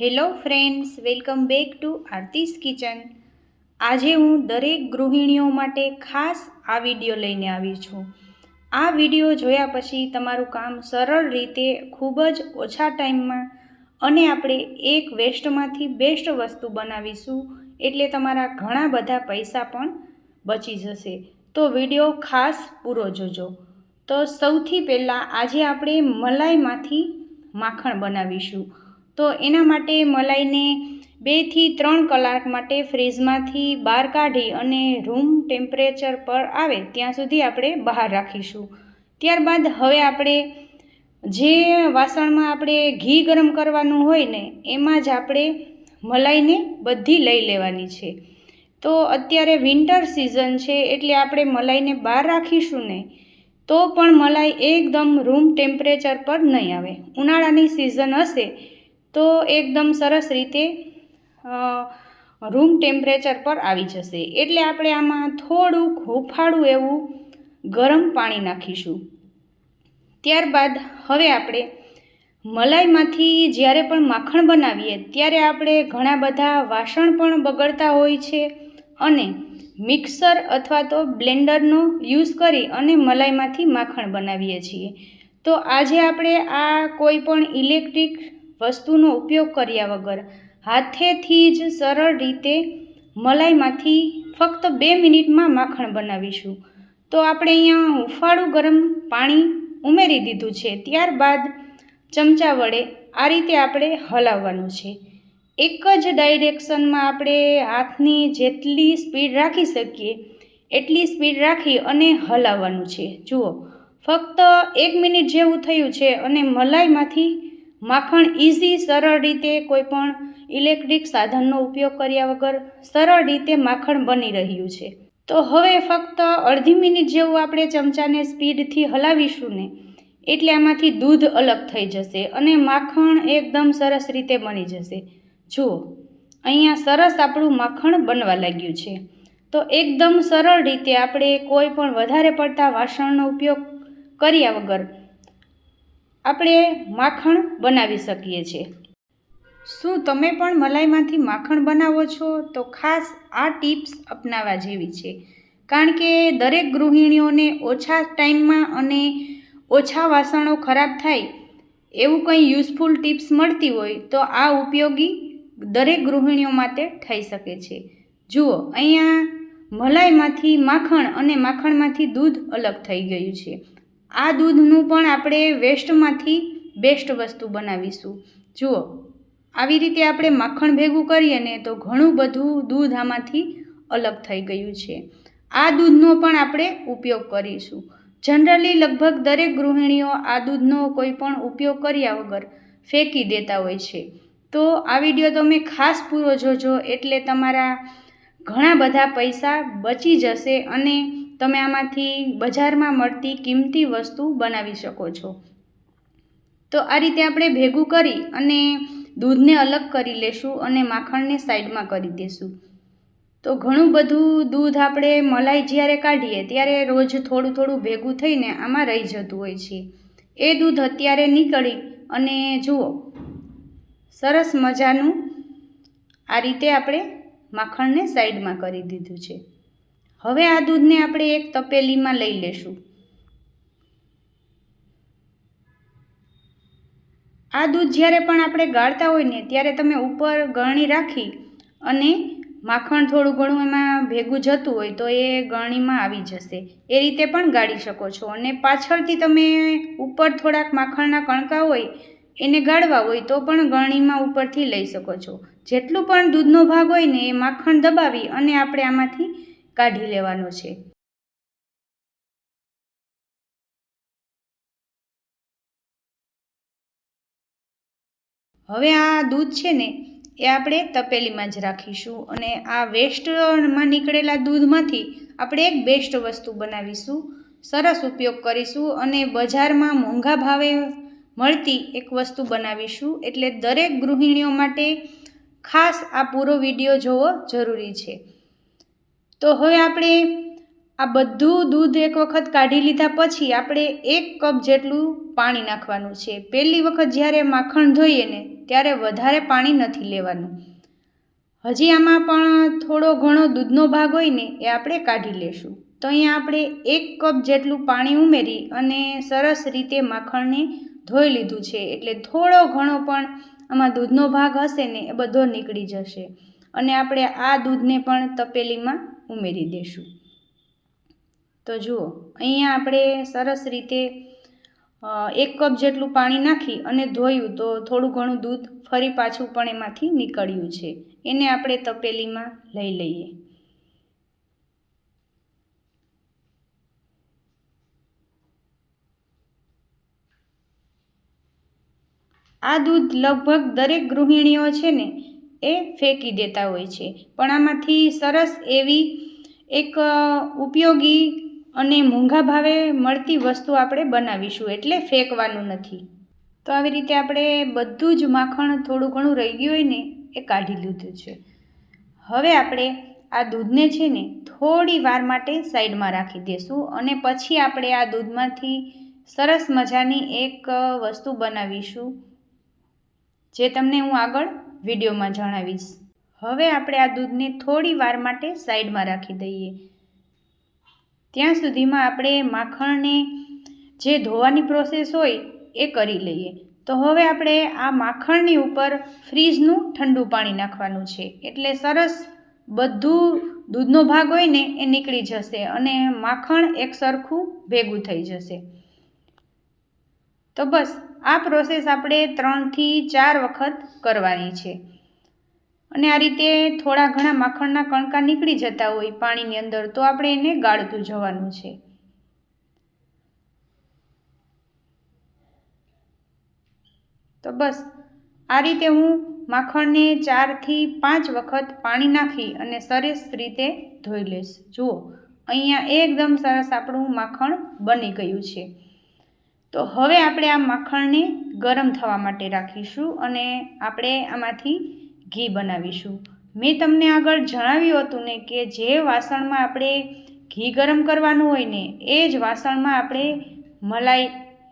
Hello friends, welcome back to Aarti's kitchen. આજે હું દરેક ગૃહિણીઓ માટે ખાસ આ વીડિયો લઈને આવી છું. આ વીડિયો જોયા પછી તમારું કામ સરળ રીતે, ખૂબ જ ઓછા ટાઈમમાં અને આપણે એક વેસ્ટમાંથી બેસ્ટ વસ્તુ બનાવીશું એટલે તમારા ઘણા બધા પૈસા પણ બચી જશે. તો વીડિયો ખાસ પૂરો જોજો. તો સૌથી પહેલાં આજે આપણે મલાઈમાંથી માખણ બનાવીશું. તો એના માટે મલાઈને બેથી ત્રણ કલાક માટે ફ્રીજમાંથી બહાર કાઢી અને રૂમ ટેમ્પરેચર પર આવે ત્યાં સુધી આપણે બહાર રાખીશું. ત્યારબાદ હવે આપણે જે વાસણમાં આપણે ઘી ગરમ કરવાનું હોય ને, એમાં જ આપણે મલાઈને બધી લઈ લેવાની છે. તો અત્યારે વિન્ટર સિઝન છે એટલે આપણે મલાઈને બહાર રાખીશું ને, તો પણ મલાઈ એકદમ રૂમ ટેમ્પરેચર પર નહીં આવે. ઉનાળાની સિઝન હશે તો એકદમ સરસ રીતે રૂમ ટેમ્પરેચર પર આવી જશે. એટલે આપણે આમાં થોડુંક હુંફાળું એવું ગરમ પાણી નાખીશું. ત્યારબાદ હવે આપણે મલાઈમાંથી જ્યારે પણ માખણ બનાવીએ, ત્યારે આપણે ઘણા બધા વાસણ પણ બગડતા હોય છે અને મિક્સર અથવા તો બ્લેન્ડરનો યુઝ કરી અને મલાઈમાંથી માખણ બનાવીએ છીએ. તો આજે આપણે આ કોઈ પણ ઇલેક્ટ્રિક વસ્તુનો ઉપયોગ કર્યા વગર. હાથેથી જ સરળ રીતે મલાઈમાંથી ફક્ત બે મિનિટમાં માખણ બનાવીશું. તો આપણે અહીંયા હુંફાળું ગરમ પાણી ઉમેરી દીધું છે. ત્યારબાદ ચમચા વડે આ રીતે આપણે હલાવવાનું છે. એક જ ડાયરેક્શનમાં આપણે હાથની જેટલી સ્પીડ રાખી શકીએ, એટલી સ્પીડ રાખી અને હલાવવાનું છે. જુઓ, ફક્ત એક મિનિટ જેવું થયું છે અને મલાઈમાંથી માખણ ઇઝી સરળ રીતે કોઈપણ ઇલેક્ટ્રિક સાધનનો ઉપયોગ કર્યા વગર સરળ રીતે માખણ બની રહ્યું છે. તો હવે ફક્ત અડધી મિનિટ જેવું આપણે ચમચાને સ્પીડથી હલાવીશું ને, એટલે આમાંથી દૂધ અલગ થઈ જશે અને માખણ એકદમ સરસ રીતે બની જશે. જુઓ, અહીંયા સરસ આપણું માખણ બનવા લાગ્યું છે. તો એકદમ સરળ રીતે આપણે કોઈ પણ વધારે પડતા વાસણનો ઉપયોગ કર્યા વગર આપણે માખણ બનાવી શકીએ છીએ. શું તમે પણ મલાઈમાંથી માખણ બનાવો છો? તો ખાસ આ ટિપ્સ અપનાવવા જેવી છે. કારણ કે દરેક ગૃહિણીઓને ઓછા ટાઈમમાં અને ઓછા વાસણો ખરાબ થાય એવું કંઈ યુઝફુલ ટિપ્સ મળતી હોય તો આ ઉપયોગી દરેક ગૃહિણીઓ માટે થઈ શકે છે. જુઓ, અહીંયા મલાઈમાંથી માખણ અને માખણમાંથી દૂધ અલગ થઈ ગયું છે. આ દૂધનું પણ આપણે વેસ્ટમાંથી બેસ્ટ વસ્તુ બનાવીશું. જુઓ, આવી રીતે આપણે માખણ ભેગું કરીએ ને તો ઘણું બધું દૂધ આમાંથી અલગ થઈ ગયું છે. આ દૂધનો પણ આપણે ઉપયોગ કરીશું. જનરલી લગભગ દરેક ગૃહિણીઓ આ દૂધનો કોઈ પણ ઉપયોગ કર્યા વગર ફેંકી દેતા હોય છે. તો આ વીડિયો તમે ખાસ પૂરો જોજો એટલે તમારા ઘણા બધા પૈસા બચી જશે અને તમે આમાંથી બજારમાં મળતી કિંમતી વસ્તુ બનાવી શકો છો. તો આ રીતે આપણે ભેગું કરી અને દૂધને અલગ કરી લેશું અને માખણને સાઈડમાં કરી દઈશું તો ઘણું બધું દૂધ આપણે મલાઈ જ્યારે કાઢીએ ત્યારે રોજ થોડું થોડું ભેગું થઈને આમાં રહી જતું હોય છે. એ દૂધ અત્યારે નીકળી અને જુઓ, સરસ મજાનું આ રીતે આપણે માખણને સાઈડમાં કરી દીધું છે. હવે આ દૂધને આપણે એક તપેલીમાં લઈ લેશું. આ દૂધ જ્યારે પણ આપણે ગાળતા હોય ને, ત્યારે તમે ઉપર ગળણી રાખી અને માખણ થોડું ઘણું એમાં ભેગું જતું હોય તો એ ગળણીમાં આવી જશે. એ રીતે પણ ગાળી શકો છો. અને પાછળથી તમે ઉપર થોડાક માખણના કણકા હોય, એને ગાળવા હોય તો પણ ગળણીમાં ઉપરથી લઈ શકો છો. જેટલું પણ દૂધનો ભાગ હોય ને, એ માખણ દબાવી અને આપણે આમાંથી કાઢી લેવાનો છે. હવે આ દૂધ છે ને, એ આપણે તપેલીમાં જ રાખીશું અને આ વેસ્ટમાં નીકળેલા દૂધમાંથી આપણે એક બેસ્ટ વસ્તુ બનાવીશું. સરસ ઉપયોગ કરીશું અને બજારમાં મોંઘા ભાવે મળતી એક વસ્તુ બનાવીશું. એટલે દરેક ગૃહિણીઓ માટે ખાસ આ પૂરો વીડિયો જોવો જરૂરી છે. તો હવે આપણે આ બધું દૂધ એક વખત કાઢી લીધા પછી આપણે એક કપ જેટલું પાણી નાખવાનું છે. પહેલી વખત જ્યારે માખણ ધોઈએ ને, ત્યારે વધારે પાણી નથી લેવાનું. હજી આમાં પણ થોડો ઘણો દૂધનો ભાગ હોય ને, એ આપણે કાઢી લેશું. તો અહીંયા આપણે એક કપ જેટલું પાણી ઉમેરી અને સરસ રીતે માખણને ધોઈ લીધું છે. એટલે થોડો ઘણો પણ આમાં દૂધનો ભાગ હશે ને, એ બધો નીકળી જશે. અને આપણે આ દૂધને પણ તપેલીમાં ઉમેરી દઈશું તો જુઓ, અહીંયા આપણે સરસ રીતે એક કપ જેટલું પાણી નાખી અને ધોયું તો થોડું ઘણું દૂધ ફરી પાછું પણ એમાંથી નીકળ્યું છે. એને આપણે તપેલીમાં લઈ લઈએ. આ દૂધ લગભગ દરેક ગૃહિણીઓ છે ને એ ફેંકી દેતા હોય છે. પણ આમાંથી સરસ એવી એક ઉપયોગી અને મોંઘા ભાવે મળતી વસ્તુ આપણે બનાવીશું. એટલે ફેંકવાનું નથી. તો આવી રીતે આપણે બધું જ માખણ થોડું ઘણું રહી ગયું હોય ને, એ કાઢી લીધું છે. હવે આપણે આ દૂધને છે ને, થોડી વાર માટે સાઈડમાં રાખી દઈશું અને પછી આપણે આ દૂધમાંથી સરસ મજાની એક વસ્તુ બનાવીશું. જે તમને હું આગળ વિડીયોમાં જણાવીશ. હવે આપણે આ દૂધને થોડી વાર માટે સાઈડમાં રાખી દઈએ. ત્યાં સુધીમાં આપણે માખણને જે ધોવાની પ્રોસેસ હોય એ કરી લઈએ. તો હવે આપણે આ માખણની ઉપર ફ્રીજનું ઠંડુ પાણી નાખવાનું છે. એટલે સરસ બધું દૂધનો ભાગ હોય ને એ નીકળી જશે અને માખણ એક સરખું ભેગું થઈ જશે. તો બસ આ પ્રોસેસ આપણે ત્રણથી ચાર વખત કરવાની છે. અને આ રીતે થોડા ઘણા માખણના કણકા નીકળી જતા હોય પાણીની અંદર, તો આપણે એને ગાળતું જવાનું છે. તો બસ, આ રીતે હું માખણને ચારથી પાંચ વખત પાણી નાખી અને સરસ રીતે ધોઈ લઈશ. જુઓ, અહીંયા એકદમ સરસ આપણું માખણ બની ગયું છે. તો હવે આપણે આ માખણને ગરમ થવા માટે રાખીશું અને આપણે આમાંથી ઘી બનાવીશું. મેં તમને આગળ જણાવ્યું હતું ને કે જે વાસણમાં આપણે ઘી ગરમ કરવાનું હોય ને, એ જ વાસણમાં આપણે મલાઈ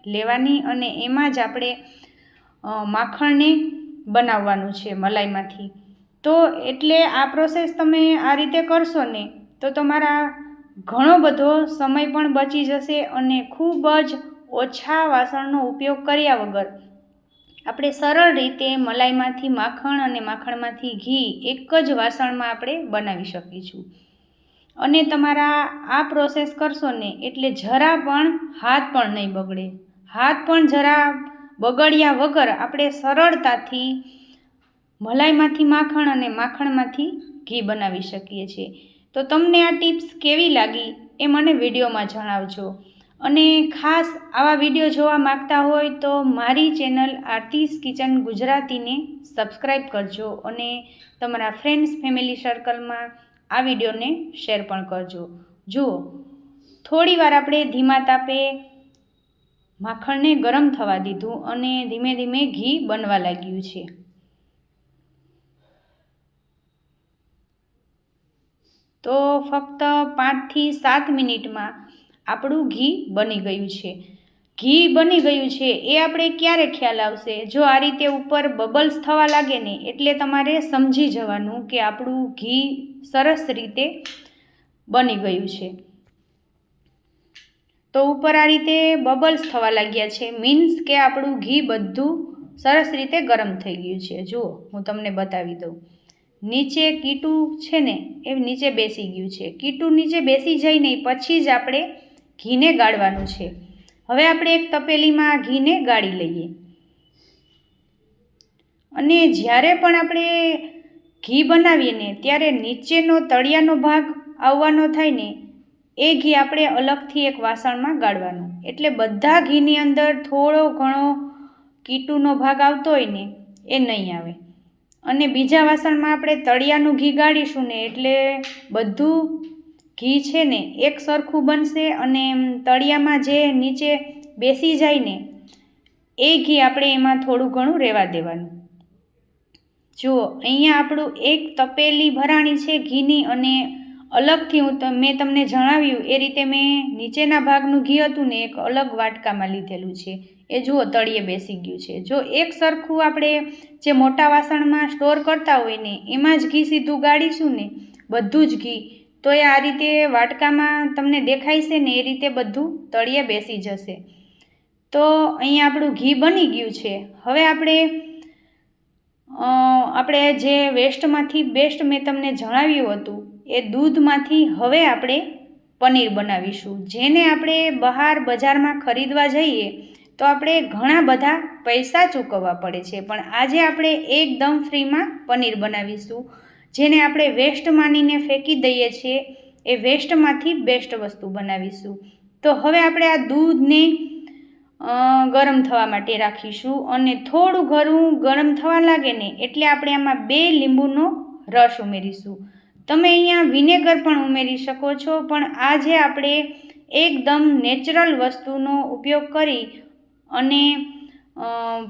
લેવાની અને એમાં જ આપણે માખણને બનાવવાનું છે મલાઈમાંથી. તો એટલે આ પ્રોસેસ તમે આ રીતે કરશો ને, તો તમારા ઘણો બધો સમય પણ બચી જશે અને ખૂબ જ ઓછા વાસણનો ઉપયોગ કર્યા વગર આપણે સરળ રીતે મલાઈમાંથી માખણ અને માખણમાંથી ઘી એક જ વાસણમાં આપણે બનાવી શકીશું. અને તમારા આ પ્રોસેસ કરશો ને એટલે જરા પણ હાથ પણ નહીં બગડે. હાથ પણ જરા બગડ્યા વગર આપણે સરળતાથી મલાઈમાંથી માખણ અને માખણમાંથી ઘી બનાવી શકીએ છીએ. તો તમને આ ટિપ્સ કેવી લાગી એ મને વિડીયોમાં જણાવજો. અને ખાસ આવા વીડિયો જોવા માગતા હોય તો મારી ચેનલ આરતીસ કિચન ગુજરાતીને સબસ્ક્રાઈબ કરજો અને તમારા ફ્રેન્ડ્સ, ફેમિલી સર્કલમાં આ વિડીયોને શેર પણ કરજો. જુઓ, થોડી વાર આપણે ધીમા તાપે માખણને ગરમ થવા દીધું અને ધીમે ધીમે ઘી બનવા લાગ્યું છે. તો ફક્ત પાંચથી સાત મિનિટમાં આપણું ઘી બની ગયું છે. ઘી બની ગયું છે એ આપણે ક્યારે ખ્યાલ આવશે? જો આ રીતે ઉપર બબલ્સ થવા લાગે ને એટલે તમારે સમજી જવાનું કે આપણું ઘી સરસ રીતે બની ગયું છે. તો ઉપર આ રીતે બબલ્સ થવા લાગ્યા છે. મીન્સ કે આપણું ઘી બધું સરસ રીતે ગરમ થઈ ગયું છે. જુઓ, હું તમને બતાવી દઉં. નીચે કીટું છે ને, એ નીચે બેસી ગયું છે. કીટું નીચે બેસી જાય નહીં પછી જ આપણે ઘીને ગાળવાનું છે. હવે આપણે એક તપેલીમાં ઘીને ગાળી લઈએ. અને જ્યારે પણ આપણે ઘી બનાવીએ ને, ત્યારે નીચેનો તળિયાનો ભાગ આવવાનો થાય ને, એ ઘી આપણે અલગથી એક વાસણમાં ગાળવાનું. એટલે બધા ઘીની અંદર થોડો ઘણો કીટુનો ભાગ આવતો હોય ને, એ નહીં આવે. અને બીજા વાસણમાં આપણે તળિયાનું ઘી ગાળીશું ને, એટલે બધું ઘી છે ને એક સરખું બનશે અને તળિયામાં જે નીચે બેસી જાય ને, એ ઘી આપણે એમાં થોડું ઘણું રહેવા દેવાનું. જુઓ અહીંયા આપણું એક તપેલી ભરાણી છે ઘીની અને અલગથી હું મેં તમને જણાવ્યું એ રીતે મેં નીચેના ભાગનું ઘી હતું ને એક અલગ વાટકામાં લીધેલું છે. એ જુઓ તળિયે બેસી ગયું છે. જો એક સરખું આપણે જે મોટા વાસણમાં સ્ટોર કરતા હોય ને, એમાં જ ઘી સીધું ગાળીશું ને, બધું જ ઘી તો એ આ રીતે વાટકામાં તમને દેખાય છે ને એ રીતે બધું તળિયે બેસી જશે. તો અહીંયા આપણું ઘી બની ગયું છે. હવે આપણે આપણે જે વેસ્ટમાંથી, બેસ્ટ મેં તમને જણાવ્યું હતું, એ દૂધમાંથી હવે આપણે પનીર બનાવીશું. જેને આપણે બહાર બજારમાં ખરીદવા જઈએ, તો આપણે ઘણા બધા પૈસા ચૂકવવા પડે છે. પણ આજે આપણે એકદમ ફ્રીમાં પનીર બનાવીશું. જેને આપણે વેસ્ટ માનીને ફેંકી દઈએ છીએ, એ વેસ્ટમાંથી બેસ્ટ વસ્તુ બનાવીશું. તો હવે આપણે આ દૂધને ગરમ થવા માટે રાખીશું અને થોડું ઘરું ગરમ થવા લાગે ને એટલે આપણે આમાં બે લીંબુનો રસ ઉમેરીશું. તમે અહીંયા વિનેગર પણ ઉમેરી શકો છો, પણ આજે આપણે એકદમ નેચરલ વસ્તુનો ઉપયોગ કરી અને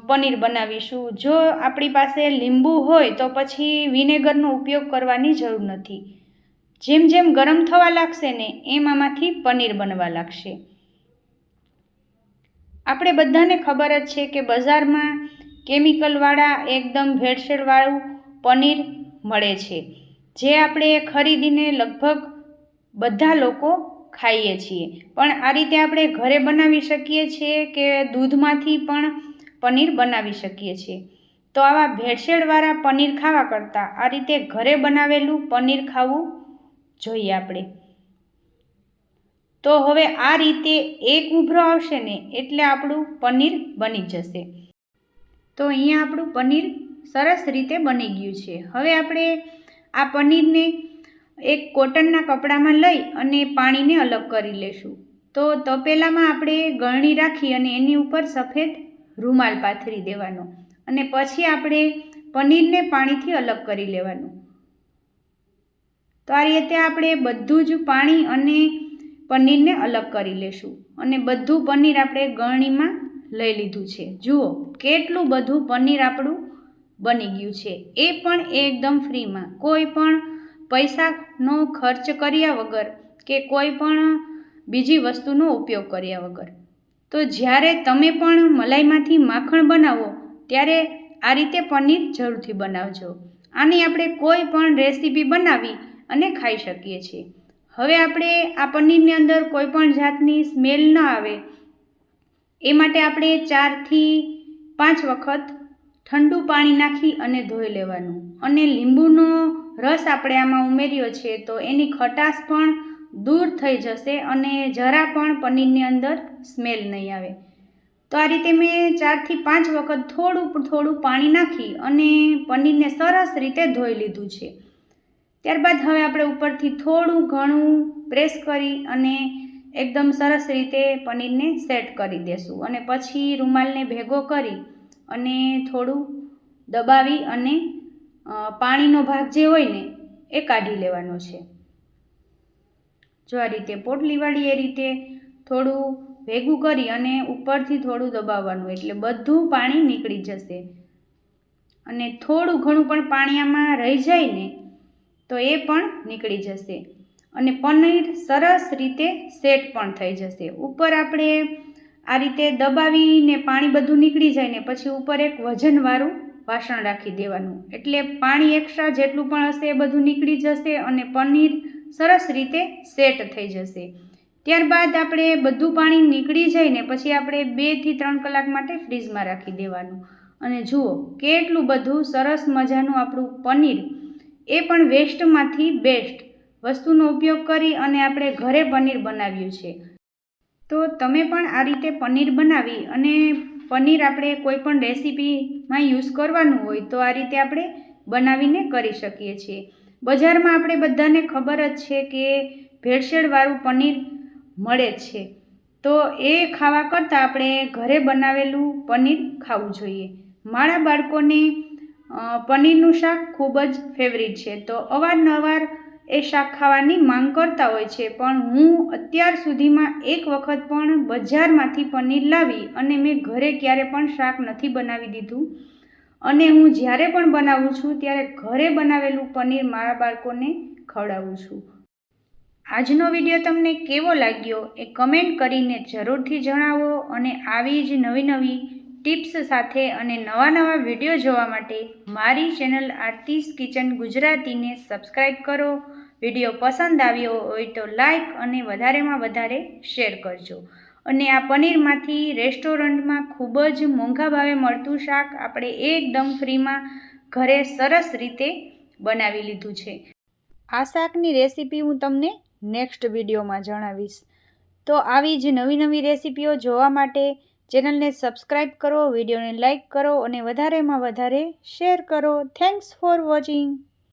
પનીર બનાવીશું. જો આપણી પાસે લીંબુ હોય તો પછી વિનેગરનો ઉપયોગ કરવાની જરૂર નથી. જેમ જેમ ગરમ થવા લાગશે ને એમ આમાંથી પનીર બનવા લાગશે. આપણે બધાને ખબર જ છે કે બજારમાં કેમિકલવાળા એકદમ ભેળસેળવાળું પનીર મળે છે, જે આપણે ખરીદીને લગભગ બધા લોકો ખાઈએ છીએ. પણ આ રીતે આપણે ઘરે બનાવી શકીએ છીએ કે દૂધમાંથી પણ પનીર બનાવી શકીએ છીએ. તો આવા ભેળસેળવાળા પનીર ખાવા કરતાં આ રીતે ઘરે બનાવેલું પનીર ખાવું જોઈએ આપણે. તો હવે આ રીતે એક ઉભરો આવશે ને એટલે આપણું પનીર બની જશે. તો અહીંયા આપણું પનીર સરસ રીતે બની ગયું છે. હવે આપણે આ પનીરને એક કોટનના કપડામાં લઈ અને પાણીને અલગ કરી લેશું. તો તપેલામાં આપણે ગળણી રાખી અને એની ઉપર સફેદ રૂમાલ પાથરી દેવાનો અને પછી આપણે પનીરને પાણીથી અલગ કરી લેવાનું. તો આ રીતે આપણે બધું જ પાણી અને પનીરને અલગ કરી લેશું અને બધું પનીર આપણે ગળણીમાં લઈ લીધું છે. જુઓ, કેટલું બધું પનીર આપણું બની ગયું છે. એ પણ એકદમ ફ્રીમાં. કોઈ પણ પૈસાનો ખર્ચ કર્યા વગર કે કોઈ પણ બીજી વસ્તુનો ઉપયોગ કર્યા વગર. તો જ્યારે તમે પણ મલાઈમાંથી માખણ બનાવો, ત્યારે આ રીતે પનીર જરૂરથી બનાવજો. આની આપણે કોઈ પણ રેસીપી બનાવી અને ખાઈ શકીએ છીએ. હવે આપણે આ પનીરની અંદર કોઈ પણ જાતની સ્મેલ ન આવે. એ માટે આપણે ચારથી પાંચ વખત ઠંડુ પાણી નાખી અને ધોઈ લેવાનું. અને લીંબુનો રસ આપણે આમાં ઉમેર્યો છે, તો એની ખટાશ પણ દૂર થઈ જશે અને જરા પણ પનીરની અંદર સ્મેલ નહીં આવે. તો આ રીતે મેં ચારથી પાંચ વખત થોડું થોડું પાણી નાખી અને પનીરને સરસ રીતે ધોઈ લીધું છે. ત્યારબાદ હવે આપણે ઉપરથી થોડું ઘણું પ્રેસ કરી અને એકદમ સરસ રીતે પનીરને સેટ કરી દેશું. અને પછી રૂમાલને ભેગો કરી અને થોડું દબાવી અને પાણીનો ભાગ જે હોય ને, એ કાઢી લેવાનો છે. જો આ રીતે પોટલીવાળી એ રીતે થોડું ભેગું કરી અને ઉપરથી થોડું દબાવવાનું, એટલે બધું પાણી નીકળી જશે. અને થોડું ઘણું પણ પાણી આમાં રહી જાય ને, તો એ પણ નીકળી જશે. અને પનીર સરસ રીતે સેટ પણ થઈ જશે. ઉપર આપણે આ રીતે દબાવીને પાણી બધું નીકળી જાય ને, પછી ઉપર એક વજનવાળું વાસણ રાખી દેવાનું. એટલે પાણી એક્સ્ટ્રા જેટલું પણ હશે એ બધું નીકળી જશે અને પનીર સરસ રીતે સેટ થઈ જશે. ત્યારબાદ આપણે બધું પાણી નીકળી જાય ને પછી આપણે બેથી ત્રણ કલાક માટે ફ્રીજમાં રાખી દેવાનું. અને જુઓ, કેટલું બધું સરસ મજાનું આપણું પનીર, એ પણ વેસ્ટમાંથી બેસ્ટ. વસ્તુનો ઉપયોગ કરી અને આપણે ઘરે પનીર બનાવ્યું છે. તો તમે પણ આ રીતે પનીર બનાવી અને પનીર આપણે કોઈ પણ રેસીપીમાં યુઝ કરવાનું હોય તો આ રીતે આપણે બનાવીને કરી શકીએ છીએ. બજારમાં આપણે બધાને ખબર જ છે કે ભેળસેળવાળું પનીર મળે છે. તો એ ખાવા કરતાં આપણે ઘરે બનાવેલું પનીર ખાવું જોઈએ. મારા બાળકોને પનીરનું શાક ખૂબ જ ફેવરિટ છે. તો અવારનવાર એ શાક ખાવાની માંગ કરતા હોય છે. પણ હું અત્યાર સુધીમાં એક વખત પણ બજારમાંથી પનીર લાવી અને મેં ઘરે ક્યારે પણ શાક નથી બનાવી દીધું. અને હું જ્યારે પણ બનાવું છું, ત્યારે ઘરે બનાવેલું પનીર મારા બાળકોને ખવડાવું છું. આજનો વીડિયો તમને કેવો લાગ્યો એ કમેન્ટ કરીને જરૂરથી જણાવો અને આવી જ નવી નવી ટિપ્સ સાથે અને નવા નવા વીડિયો જોવા માટે મારી ચેનલ આરતીસ કિચન ગુજરાતીને સબસ્ક્રાઈબ કરો. વીડિયો પસંદ આવ્યો હોય તો લાઈક અને વધારેમાં વધારે શેર કરજો. અને આ પનીરમાંથી રેસ્ટોરન્ટમાં ખૂબ જ મોંઘા ભાવે મળતું શાક આપણે એકદમ ફ્રીમાં ઘરે સરસ રીતે બનાવી લીધું છે. આ શાકની રેસીપી હું તમને નેક્સ્ટ વિડીયોમાં જણાવીશ. તો આવી જ નવી નવી રેસીપીઓ જોવા માટે ચેનલને સબસ્ક્રાઈબ કરો, વિડીયોને લાઇક કરો અને વધારેમાં વધારે શેર કરો. Thanks for watching.